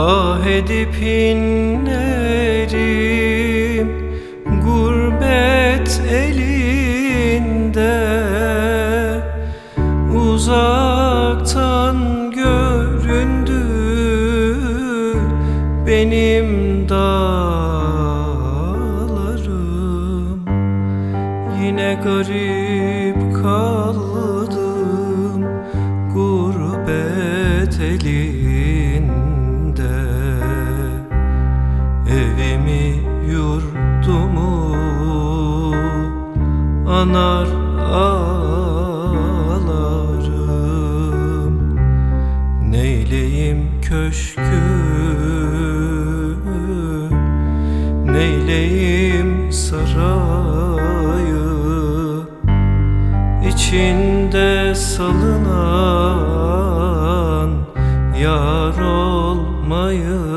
Ah edip inlerim gurbet elinde. Uzaktan göründü benim dağlarım. Yine garip kaldım gurbet elinde Evimi yurdumu anar ağlarım. Neyleyim köşkü? Neyleyim sarayı? İçinde salınan yar olmayınca